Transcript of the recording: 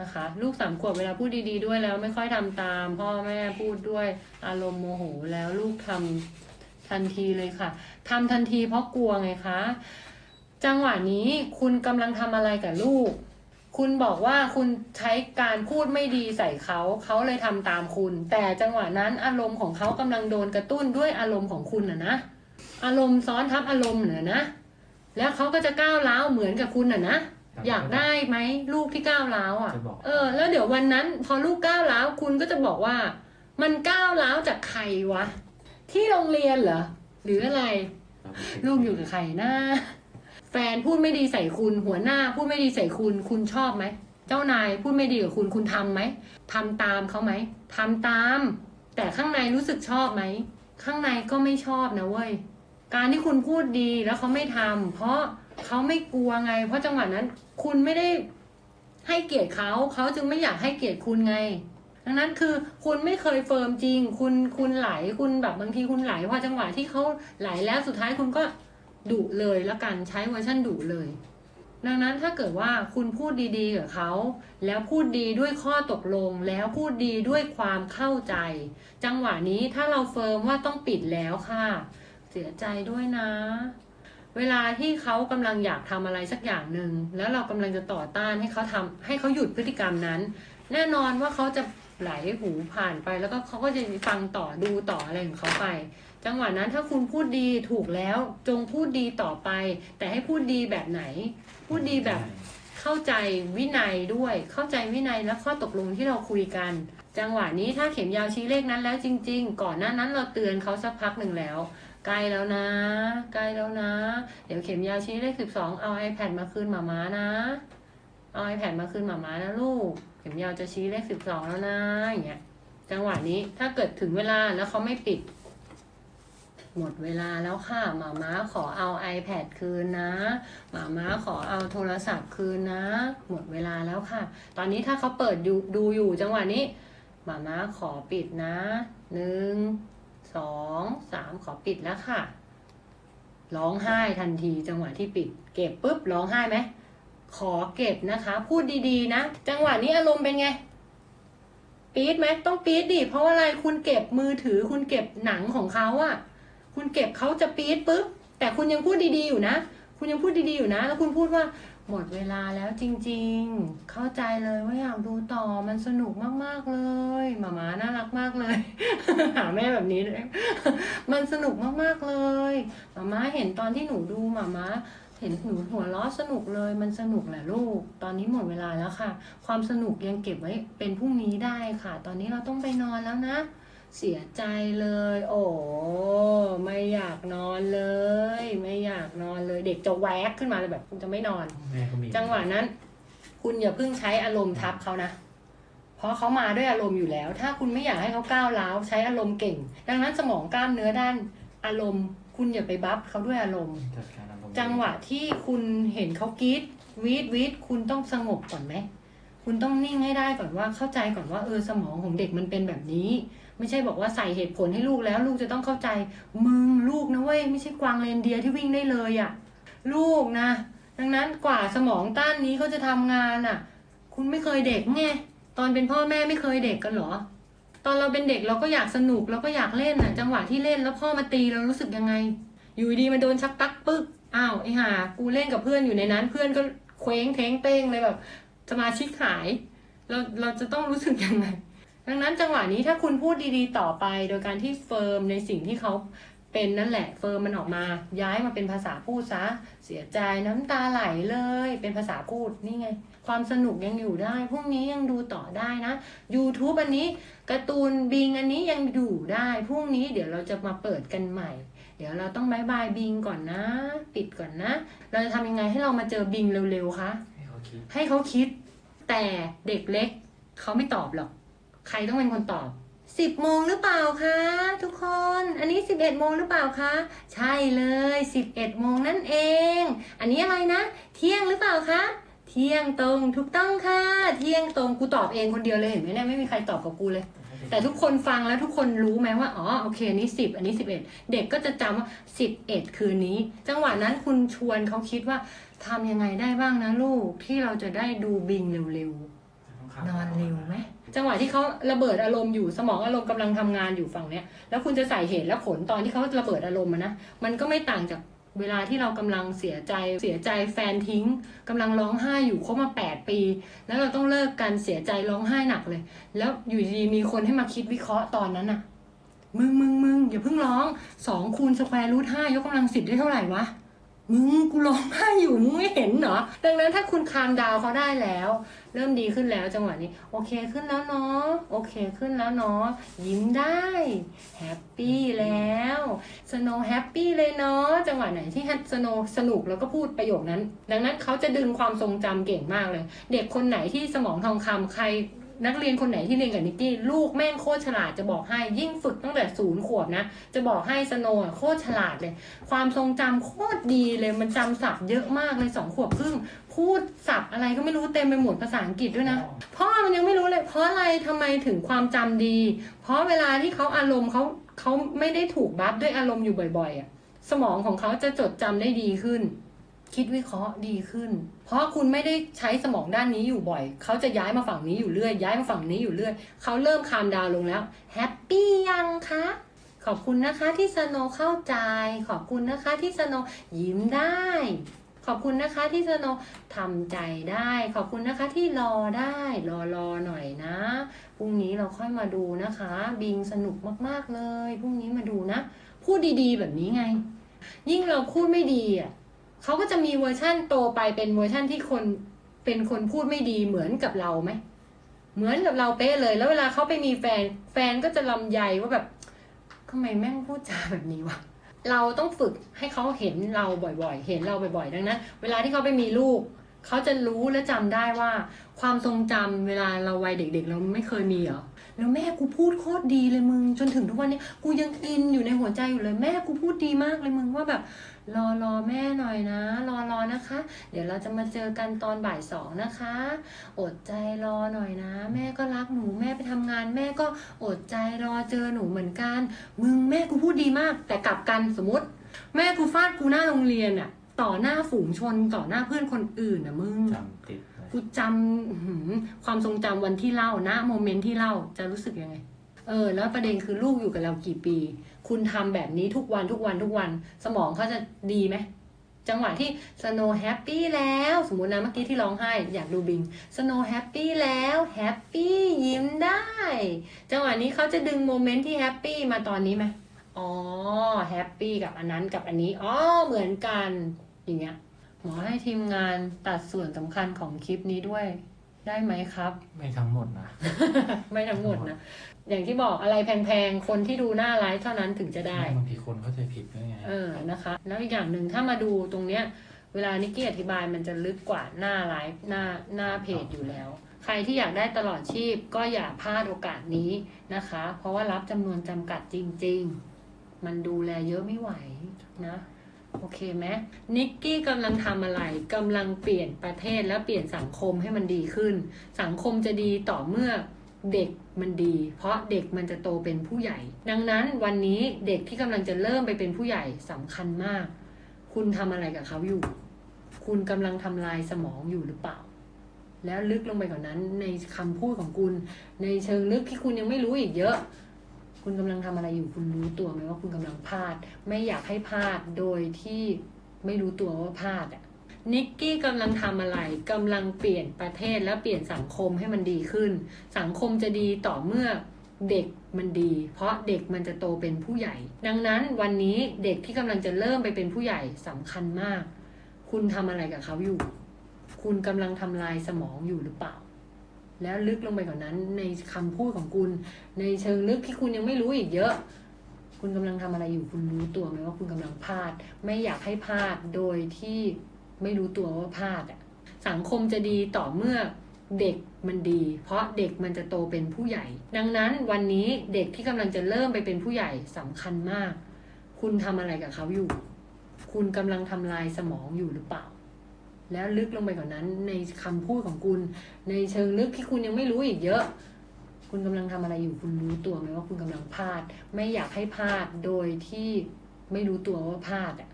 นะคะ ลูกสามขวบเวลาพูดดี ๆ ด้วยแล้วไม่ค่อยทำตาม พ่อแม่พูดด้วยอารมณ์โมโหแล้วลูกทำทันทีเลยค่ะทำทันทีเพราะกลัวไงคะ จังหวะนี้คุณกำลังทำอะไรกับลูก คุณบอกว่าคุณใช้การพูดไม่ดีใส่เขา เขาเลยทำตามคุณ แต่จังหวะนั้นอารมณ์ของเขากำลังโดนกระตุ้นด้วยอารมณ์ของคุณนะนะ อารมณ์ซ้อนทับอารมณ์เหนือนะ แล้วเขาก็จะก้าวร้าวเหมือนกับคุณน่ะนะ อยากได้ไหมลูกที่ก้าวร้าวอะจะบอกเออ แล้วเดี๋ยววันนั้น พอลูกก้าวร้าวคุณก็จะบอกว่า มันก้าวร้าวจากใครวะ ที่โรงเรียนเหรอหรืออะไร ลูกอยู่กับใครนะแฟนพูดไม่ดีใส่คุณ หัวหน้าพูดไม่ดีใส่คุณ คุณชอบไหมเจ้านายพูดไม่ดีกับคุณคุณทำไหมทำตามเขาไหมทำตาม แต่ข้างในรู้สึกชอบไหมข้างในก็ไม่ชอบนะเว้ยการที่คุณพูดดีแล้วเขาไม่ทำเพราะ เขาไม่กลัวไง เพราะจังหวะนั้น คุณไม่ได้ให้เกียรติเขาเขาจึงไม่อยากให้เกียรติคุณไง ดังนั้นคือคุณไม่เคยเฟิร์มจริง คุณคุณไหลคุณแบบบางทีคุณไหลพอจังหวะที่เขาไหลแล้วสุดท้ายคุณก็ดุเลยแล้วกันใช้เวอร์ชันดุเลย ดังนั้นถ้าเกิดว่าคุณพูดดีๆกับเขาแล้วพูดดีด้วยข้อตกลง แล้วพูดดีด้วยความเข้าใจ จังหวะนี้ถ้าเราเฟิร์มว่าต้องปิดแล้วค่ะ เสียใจด้วยนะ เวลาที่เขากำลังอยากทำอะไรสักอย่างหนึ่งแล้วเรากำลังจะต่อต้านให้เขาทำให้เขาหยุดพฤติกรรมนั้น แน่นอนว่าเขาจะไหลหูผ่านไปแล้วก็เขาก็จะฟังต่อดูต่ออะไรของเขาไป จังหวะนั้นถ้าคุณพูดดีถูกแล้วจงพูดดีต่อไป แต่ให้พูดดีแบบไหน พูดดีแบบเข้าใจวินัยด้วย เข้าใจวินัยและข้อตกลงที่เราคุยกัน จังหวะนี้ถ้าเข็มยาวชี้เลขนั้นแล้วจริง ๆ ก่อนหน้านั้นเราเตือนเขาสักพักหนึ่งแล้ว ใกล้แล้วนะ ใกล้แล้วนะ เดี๋ยวเข็มยาวชี้เลขสิบสองเอา iPad มาคืนหมาม้านะ เอา iPad มาคืนหมาม้านะลูก เข็มยาวจะชี้เลขสิบสองแล้วนะอย่างเงี้ย จังหวะนี้ถ้าเกิดถึงเวลาแล้วเขาไม่ปิด หมดเวลาแล้วค่ะหมาม้าขอเอา iPad คืนนะหมาม้าขอเอาโทรศัพท์คืนนะ หมดเวลาแล้วค่ะ ตอนนี้ถ้าเขาเปิดดูดูอยู่จังหวะนี้หมาม้าขอปิดนะหนึ่ง สองสามขอปิดแล้วค่ะ ร้องไห้ทันทีจังหวะที่ปิด เก็บปุ๊บร้องไห้ไหมขอเก็บนะคะ พูดดีๆ นะ จังหวะนี้อารมณ์เป็นไง ปี๊ดไหมต้องปี๊ดดิเพราะอะไรคุณเก็บมือถือ คุณเก็บหนังของเขาอะคุณเก็บเขาจะปี๊ดปุ๊บแต่คุณยังพูดดีๆอยู่นะ คุณยังพูดดีๆอยู่นะ แล้วคุณพูดว่าหมดเวลาแล้วจริงๆ เข้าใจเลยว่าอยากดูต่อมันสนุกมากๆเลย หมาม้าน่ารักมากเลย หาแม่แบบนี้เลยมันสนุกมากๆเลย หมาม้าเห็นตอนที่หนูดูหมาม้าเห็นหนูหัวเราะสนุกเลยมันสนุกแหละลูก ตอนนี้หมดเวลาแล้วค่ะ ความสนุกยังเก็บไว้เป็นพรุ่งนี้ได้ค่ะ ตอนนี้เราต้องไปนอนแล้วนะ เสียใจเลย โอ้ไม่อยากนอนเลย ไม่อยากนอนเลยเด็กจะแวกขึ้นมาเลยแบบคุณจะไม่นอนแม่ก็มีจังหวะนั้น คุณอย่าเพิ่งใช้อารมณ์ทับเขานะ เพราะเขามาด้วยอารมณ์อยู่แล้ว ถ้าคุณไม่อยากให้เขาก้าวร้าวใช้อารมณ์เก่ง ดังนั้นสมองกล้ามเนื้อด้านอารมณ์ คุณอย่าไปบัฟเขาด้วยอารมณ์จัดการอารมณ์ จังหวะที่คุณเห็นเขากรีดวีดวีดคุณต้องสงบก่อนไหมคุณต้องนิ่งให้ได้ก่อนว่าเข้าใจก่อนว่าเออสมองของเด็กมันเป็นแบบนี้ ไม่ใช่บอกว่าใส่เหตุผลให้ลูกแล้ว ลูกจะต้องเข้าใจมึงลูกนะเว้ยไม่ใช่กวางเรนเดียร์ที่วิ่งได้เลยอะ่ะลูกนะ ดังนั้นกว่าสมองต้านนี้เขาจะทำงานอะ คุณไม่เคยเด็กไง ตอนเป็นพ่อแม่ไม่เคยเด็กกันหรอ ตอนเราเป็นเด็กเราก็อยากสนุกเราก็อยากเล่นอะ จังหวะที่เล่นแล้วพ่อมาตีเรารู้สึกยังไง อยู่ดีมันโดนชักปักปึ๊กอ้าวไอ้ห่ากูเล่นกับเพื่อนอยู่ในนั้น เพื่อนก็เคว้งเท้งเต้งเลยแบบสมาชิกหาย เราเราจะต้องรู้สึกยังไง ดังนั้นจังหวะนี้ถ้าคุณพูดดีๆต่อไป โดยการที่เฟิร์มในสิ่งที่เขาเป็นนั่นแหละเฟิร์มมันออกมาย้ายมาเป็นภาษาพูดซะ เสียใจน้ำตาไหลเลย เป็นภาษาพูดนี่ไง ความสนุกยังอยู่ได้ พรุ่งนี้ยังดูต่อได้นะ YouTube อันนี้การ์ตูนบิงอันนี้ยังอยู่ได้ พรุ่งนี้เดี๋ยวเราจะมาเปิดกันใหม่ เดี๋ยวเราต้องบายบายบิงก่อนนะ ปิดก่อนนะ เราจะทำยังไงให้เรามาเจอบิงเร็วๆคะ ให้เขาคิด ให้เขาคิด แต่เด็กเล็กเขาไม่ตอบหรอก ใครต้องเป็นคนตอบสิบโมงหรือเปล่าคะทุกคน อันนี้สิบเอ็ดโมงหรือเปล่าคะใช่เลยสิบเอ็ดโมงนั่นเอง อันนี้อะไรนะ เที่ยงหรือเปล่าคะเที่ยงตรงถูกต้องค่ะ เที่ยงตรงกูตอบเองคนเดียวเลยเห็นไหมเนี่ยไม่มีใครตอบกับกูเลย แต่ทุกคนฟังแล้วทุกคนรู้ไหมว่าอ๋อโอเคอันนี้สิบอันนี้สิบเอ็ดเด็กก็จะจำว่าสิบเอ็ดคืนนี้ จังหวะนั้นคุณชวนเขาคิดว่าทำยังไงได้บ้างนะลูกที่เราจะได้ดูบิงเร็วครับนอนเร็วไหมจังหวะที่เขาระเบิดอารมณ์อยู่สมองอารมณ์กำลังทำงานอยู่ฝั่งเนี้ยแล้วคุณจะใส่เหตุและผลตอนที่เขาระเบิดอารมณ์นะมันก็ไม่ต่างจาก เวลาที่เรากำลังเสียใจเสียใจแฟนทิ้งกำลังร้องไห้อยู่คบมาแปดปี แล้วเราต้องเลิกกันเสียใจร้องไห้หนักเลย แล้วอยู่ดีมีคนให้มาคิดวิเคราะห์ตอนนั้นอะมึงมึงมึงอย่าเพิ่งร้องสองคูณสแควร์รูทห้ายกกำลังสิบได้เท่าไหร่วะ มึงกูร้องไห้อยู่มึงไม่เห็นเหรอดังนั้นถ้าคุณคามดาวเขาได้แล้ว เริ่มดีขึ้นแล้วจังหวะนี้ โอเคขึ้นแล้วเนาะโอเคขึ้นแล้วเนาะยิ้มได้แฮปปี้แล้วสโนแฮปปี้เลยเนาะจังหวะไหนที่สโนสนุกแล้วก็พูดประโยคนั้น ดังนั้นเขาจะดึงความทรงจำเก่งมากเลย เด็กคนไหนที่สมองทองคำใคร นักเรียนคนไหนที่เรียนกับนิกกี้ลูกแม่งโคตรฉลาดจะบอกให้ยิ่งฝึกตั้งแต่ศูนย์ขวบนะ จะบอกให้สโนโคตรฉลาดเลย ความทรงจำโคตรดีเลยมันจำศัพท์เยอะมากเลยสองขวบครึ่งพูดศัพท์อะไรก็ไม่รู้เต็มไปหมดภาษาอังกฤษด้วยนะพ่อมันยังไม่รู้เลย เพราะอะไรทำไมถึงความจำดี เพราะเวลาที่เขาอารมณ์เขาเขาไม่ได้ถูกบัฟด้วยอารมณ์อยู่บ่อยๆอะสมองของเขาจะจดจำได้ดีขึ้น คิดวิเคราะห์ดีขึ้น เพราะคุณไม่ได้ใช้สมองด้านนี้อยู่บ่อย เขาจะย้ายมาฝั่งนี้อยู่เรื่อย ย้ายมาฝั่งนี้อยู่เรื่อย เขาเริ่มคามดาวลงแล้ว แฮปปี้ยังคะ ขอบคุณนะคะที่สโนเข้าใจ ขอบคุณนะคะที่สโนยิ้มได้ ขอบคุณนะคะที่สโนทำใจได้ ขอบคุณนะคะที่รอได้ รอรอหน่อยนะ พรุ่งนี้เราค่อยมาดูนะคะ บิงสนุกมากๆเลย พรุ่งนี้มาดูนะ พูดดีๆ แบบนี้ไง ยิ่งเราพูดไม่ดีอะ เขาก็จะมีเวอร์ชั่นโตไปเป็นเวอร์ชั่นที่คนเป็นคนพูดไม่ดีเหมือนกับเราไหมเหมือนกับเราเป๊ะเลย แล้วเวลาเขาไปมีแฟน แฟนก็จะลำใยว่าแบบทำไมแม่งพูดจาแบบนี้วะเราต้องฝึกให้เขาเห็นเราบ่อยๆ เห็นเราบ่อย ๆ ดังนั้น เวลาที่เขาไปมีลูก เขาจะรู้และจำได้ว่า ความทรงจำเวลาเราวัยเด็ก ๆ เราไม่เคยมีเหรอ แล้วแม่กูพูดโคตรดีเลยมึง จนถึงทุกวันนี้กูยังอินอยู่ในหัวใจอยู่เลยแม่กูพูดดีมากเลยมึงว่าแบบ รอรอแม่หน่อยนะ รอรอนะคะ เดี๋ยวเราจะมาเจอกันตอนบ่ายสองนะคะ อดใจรอหน่อยนะ แม่ก็รักหนูแม่ไปทำงาน แม่ก็อดใจรอเจอหนูเหมือนกัน มึงแม่กูพูดดีมาก แต่กลับกันสมมติ แม่กูฟาดกูหน้าโรงเรียนอะ ต่อหน้าฝูงชนต่อหน้าเพื่อนคนอื่นอะมึงจำติดเลยกูจำอื้อหือความทรงจำวันที่เล่านะโมเมนต์ที่เล่าจะรู้สึกยังไง เออ แล้วประเด็นคือลูกอยู่กับเรากี่ปี คุณทำแบบนี้ทุกวันทุกวันทุกวัน สมองเขาจะดีไหม จังหวะที่สโนแฮปปี้แล้ว สมมุตินะเมื่อกี้ที่ร้องไห้ อยากดูบิงสโนแฮปปี้แล้วแฮปปี้ยิ้มได้ จังหวะนี้เขาจะดึงโมเมนต์ที่แฮปปี้มาตอนนี้ไหม อ๋อแฮปปี้กับอันนั้นกับอันนี้ อ๋อ เหมือนกัน อย่างเงี้ยหมอให้ทีมงานตัดส่วนสำคัญของคลิปนี้ด้วย ได้ไหมครับ ไม่ทั้งหมดนะ ไม่ทั้งหมดนะ อย่างที่บอกอะไรแพงๆ คนที่ดูหน้าไลฟ์เท่านั้นถึงจะได้ บางทีคนเข้าใจผิดด้วยไง เออ นะคะ แล้วอีกอย่างหนึ่งถ้ามาดูตรงเนี้ย เวลานิกกี้อธิบายมันจะลึกกว่าหน้าไลฟ์หน้าหน้าเพจอยู่แล้ว ใครที่อยากได้ตลอดชีพก็อย่าพลาดโอกาสนี้นะคะ เพราะว่ารับจำนวนจำกัดจริง ๆ มันดูแลเยอะไม่ไหวนะ โอเคไหมนิกกี้กำลังทำอะไรกำลังเปลี่ยนประเทศและเปลี่ยนสังคมให้มันดีขึ้น สังคมจะดีต่อเมื่อเด็กมันดี เพราะเด็กมันจะโตเป็นผู้ใหญ่ ดังนั้นวันนี้เด็กที่กำลังจะเริ่มไปเป็นผู้ใหญ่สำคัญมาก คุณทำอะไรกับเขาอยู่ คุณกำลังทำลายสมองอยู่หรือเปล่า แล้วลึกลงไปกว่านั้นในคำพูดของคุณ ในเชิงลึกที่คุณยังไม่รู้อีกเยอะ คุณกำลังทำอะไรอยู่คุณรู้ตัวไหมว่าคุณกำลังพลาด ไม่อยากให้พลาดโดยที่ไม่รู้ตัวว่าพลาดอะนิกกี้กำลังทำอะไรกำลังเปลี่ยนประเทศและเปลี่ยนสังคมให้มันดีขึ้น สังคมจะดีต่อเมื่อเด็กมันดี เพราะเด็กมันจะโตเป็นผู้ใหญ่ ดังนั้นวันนี้เด็กที่กำลังจะเริ่มไปเป็นผู้ใหญ่สำคัญมาก คุณทำอะไรกับเขาอยู่ คุณกำลังทำลายสมองอยู่หรือเปล่า แล้วลึกลงไปกว่านั้น ในคำพูดของคุณ ในเชิงลึกที่คุณยังไม่รู้อีกเยอะ คุณกำลังทำอะไรอยู่คุณรู้ตัวไหมว่าคุณกำลังพลาด ไม่อยากให้พลาดโดยที่ไม่รู้ตัวว่าพลาดอะสังคมจะดีต่อเมื่อเด็กมันดี เพราะเด็กมันจะโตเป็นผู้ใหญ่ ดังนั้นวันนี้เด็กที่กำลังจะเริ่มไปเป็นผู้ใหญ่สำคัญมาก คุณทำอะไรกับเขาอยู่ คุณกำลังทำลายสมองอยู่หรือเปล่า แล้วลึกลงไปกว่านั้น ในคำพูดของคุณ ในเชิงลึกที่คุณยังไม่รู้อีกเยอะ คุณกำลังทำอะไรอยู่คุณรู้ตัวไหมว่าคุณกำลังพลาด ไม่อยากให้พลาดโดยที่ไม่รู้ตัวว่าพลาดอะ